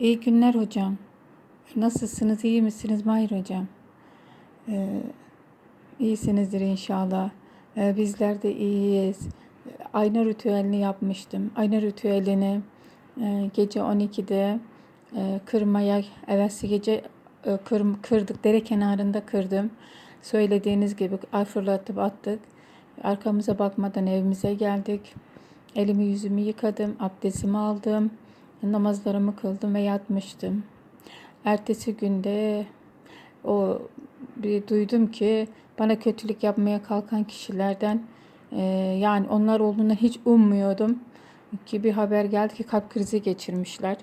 İyi günler hocam. Nasılsınız? İyi misiniz Mahir hocam? Ee, iyisinizdir inşallah. Ee, bizler de iyiyiz. Ayna ritüelini yapmıştım. Ayna ritüelini e, gece 12'de e, kırmaya, evvelsi gece e, kır, kırdık. Dere kenarında kırdım. Söylediğiniz gibi ay fırlatıp attık. Arkamıza bakmadan evimize geldik. Elimi yüzümü yıkadım. Abdestimi aldım. Namazlarımı kıldım ve yatmıştım. Ertesi günde o bir duydum ki bana kötülük yapmaya kalkan kişilerden e, yani onlar olduğunu hiç ummuyordum ki bir haber geldi ki kalp krizi geçirmişler.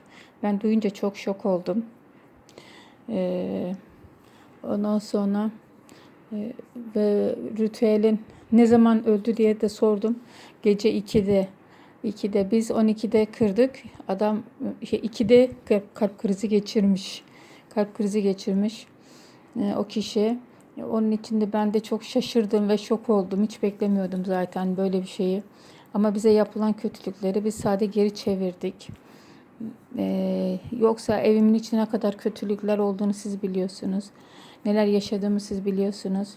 Ben duyunca çok şok oldum. E, ondan sonra e, ve ritüelin ne zaman öldü diye de sordum. Gece 2'de 2'de biz 12'de kırdık. Adam şey, 2'de kalp, kalp krizi geçirmiş. Kalp krizi geçirmiş e, o kişi. Onun için de ben de çok şaşırdım ve şok oldum. Hiç beklemiyordum zaten böyle bir şeyi. Ama bize yapılan kötülükleri biz sadece geri çevirdik. Ee, yoksa evimin içine kadar kötülükler olduğunu siz biliyorsunuz. Neler yaşadığımı siz biliyorsunuz.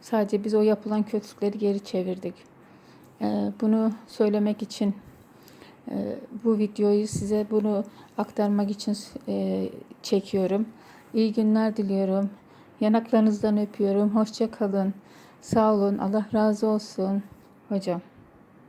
Sadece biz o yapılan kötülükleri geri çevirdik. Ee, bunu söylemek için e, bu videoyu size bunu aktarmak için e, çekiyorum. İyi günler diliyorum. Yanaklarınızdan öpüyorum. Hoşça kalın. Sağ olun. Allah razı olsun. Hocam.